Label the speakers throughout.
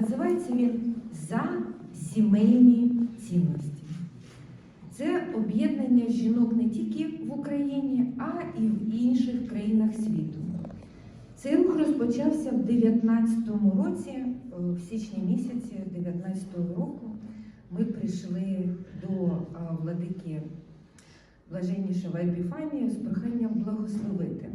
Speaker 1: Називається він За сімейні цінності. Це об'єднання жінок не тільки в Україні, а і в інших країнах світу. Цей рух розпочався в 19-му році, е, в січні місяці 19-го року. Ми прийшли до е, владики блаженнішого Епіфанія з проханням благословити.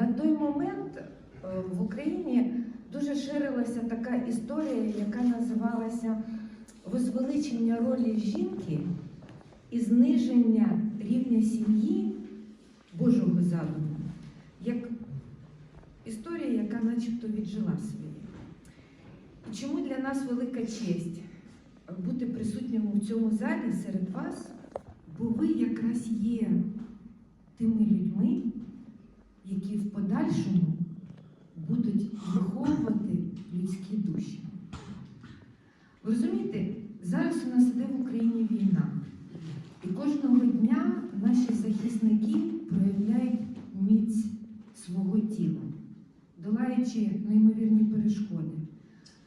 Speaker 1: На той момент е, в Україні дуже ширилася така історія, яка називалася Возвеличення ролі жінки і зниження рівня сім'ї Божого задуму, як історія, яка начебто віджила своє. І чому для нас велика честь бути присутніми в цьому залі серед вас, бо ви якраз є тими людьми, які в подальшому будуть виховувати людські душі. Ви розумієте, зараз у нас іде в Україні війна, і кожного дня наші захисники проявляють міць свого тіла, долаючи неймовірні перешкоди.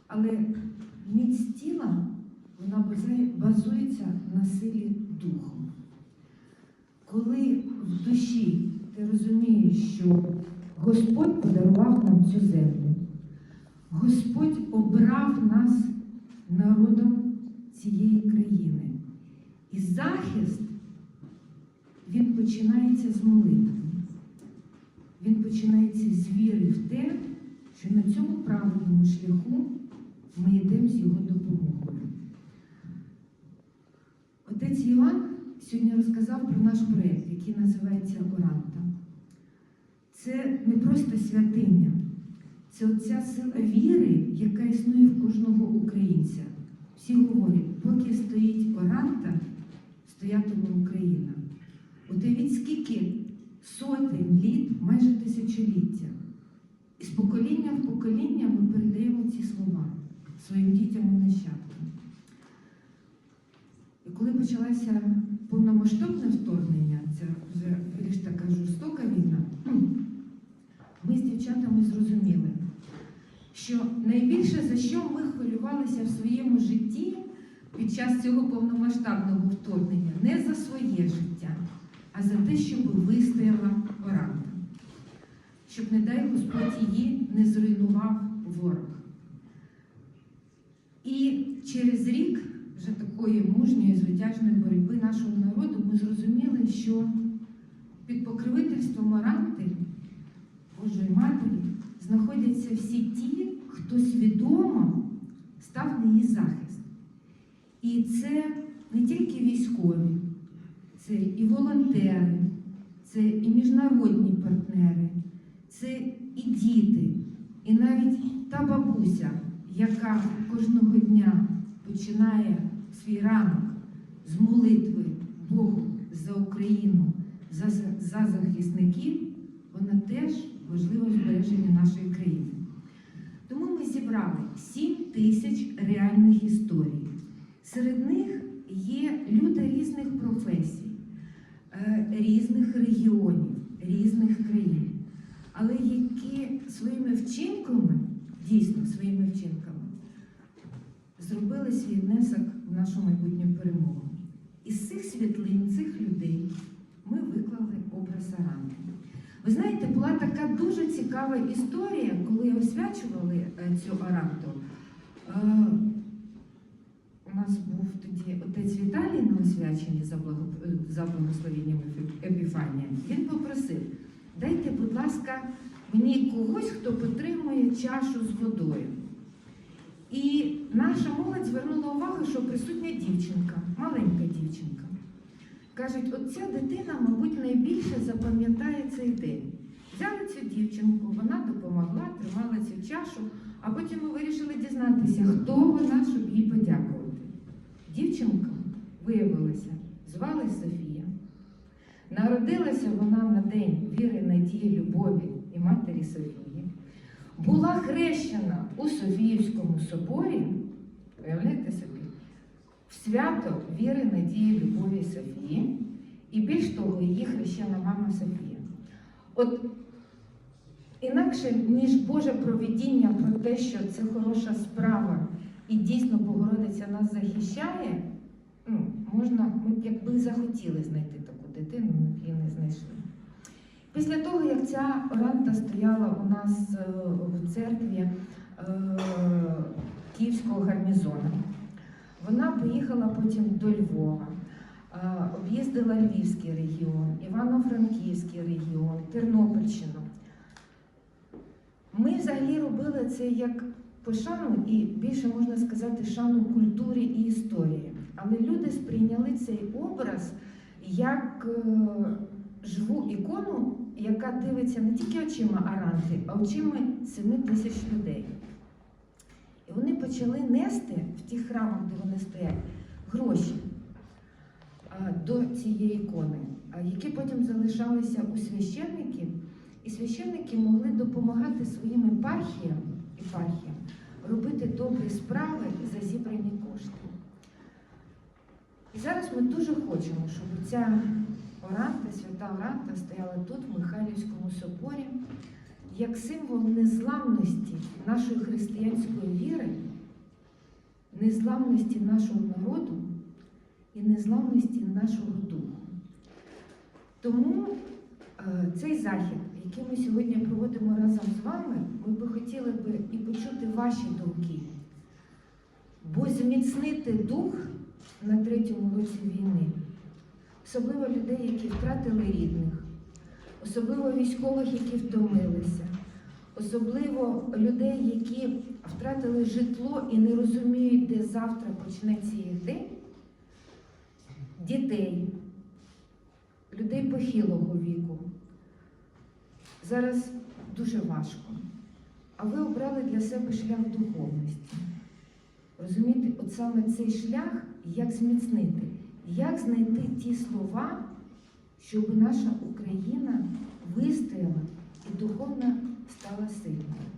Speaker 1: Але міць тіла вона базується на силі духу. Коли в душі ти розумієш, що Господь подарував нам цю землю, Господь обрав нас народом цієї країни. І захист він починається з молитви. Він починається з віри в те, що на цьому правильному шляху ми йдемо з його допомогою. Отець Іван сьогодні розказав про наш проєкт, який називається Оранта. Це не просто святиня, це оця сила віри, яка існує в кожного українця. Всі говорять, поки стоїть Оранта, стоятиме Україна. Уявіть, скільки сотень літ, майже тисячоліття. І з покоління в покоління ми передаємо ці слова своїм дітям і нащадкам. І коли почалося повномасштабне вторгнення, це вже більш така жорстока війна, дівчатами зрозуміли, що найбільше за що ми хвилювалися в своєму житті під час цього повномасштабного вторгнення не за своє життя, а за те, щоб вистояла Оранта. Щоб, не дай Господь, її не зруйнував ворог. І через рік вже такої мужньої звитяжної боротьби нашого народу ми зрозуміли, що під покровительством Оранти, Божої Матері, знаходяться всі ті, хто свідомо став на її захист. І це не тільки військові, це і волонтери, це і міжнародні партнери, це і діти, і навіть та бабуся, яка кожного дня починає свій ранок з молитви Богу за Україну, за, за захисників, вона теж важливе збереження нашої країни. Тому ми зібрали 7 тисяч реальних історій. Серед них є люди різних професій, е, різних регіонів, різних країн, але які своїми вчинками, дійсно своїми вчинками, зробили свій внесок в нашу майбутню перемогу. Із цих світлин, цих людей ми виклали образ Аранти. Ви знаєте, була така дуже цікава історія, коли освячували е, цю Аранту. Е, У нас був тоді отець Віталій на освяченні за, благо... благословенням Епіфанія. Він попросив, дайте, будь ласка, мені когось, хто підтримує чашу з водою. І наша молодь звернула увагу, що присутня дівчинка, маленька дівчинка. Кажуть, от ця дитина, мабуть, найбільше запам'ятає цей день. Взяли цю дівчинку, вона допомогла, тримала цю чашу, а потім ми вирішили дізнатися, хто вона, щоб їй подякувати. Дівчинка виявилася, звали Софія. Народилася вона на день віри, надії, любові і матері Софії. Була хрещена у Софіївському соборі, уявляєте собі, свято віри, надії, любові Софії, і більш того, її хрещена мама Софія. От інакше, ніж Боже провидіння про те, що це хороша справа і дійсно Богородиця нас захищає, ну, можна, ми якби захотіли знайти таку дитину, ми б її не знайшли. Після того, як ця оранта стояла у нас е, в церкві е, Київського гарнізону, вона поїхала потім до Львова, е, об'їздила Львівський регіон, Івано-Франківський регіон, Тернопільщину. Ми взагалі робили це як пошану і більше можна сказати шану культурі і історії. Але люди сприйняли цей образ як е, живу ікону, яка дивиться не тільки очима Аранти, а очима 7 тисяч людей. Вони почали нести в ті храмах, де вони стоять, гроші до цієї ікони, які потім залишалися у священників, і священники могли допомагати своїм епархіям, епархіям робити добрі справи за зібрані кошти. І зараз ми дуже хочемо, щоб ця оранта, свята оранта стояла тут, в Михайлівському соборі, як символ незламності нашої християнської віри, незламності нашого народу і незламності нашого духу. Тому е, цей захід, який ми сьогодні проводимо разом з вами, ми би хотіли би і почути ваші думки, бо зміцнити дух на третьому році війни, особливо людей, які втратили рідних, особливо військових, які втомилися, особливо людей, які втратили житло і не розуміють, де завтра почнеться їх дітей, людей похилого віку. Зараз дуже важко. А ви обрали для себе шлях духовності. Розумієте, от саме цей шлях, як зміцнити, як знайти ті слова, щоб наша Україна вистояла і духовно стала сильною.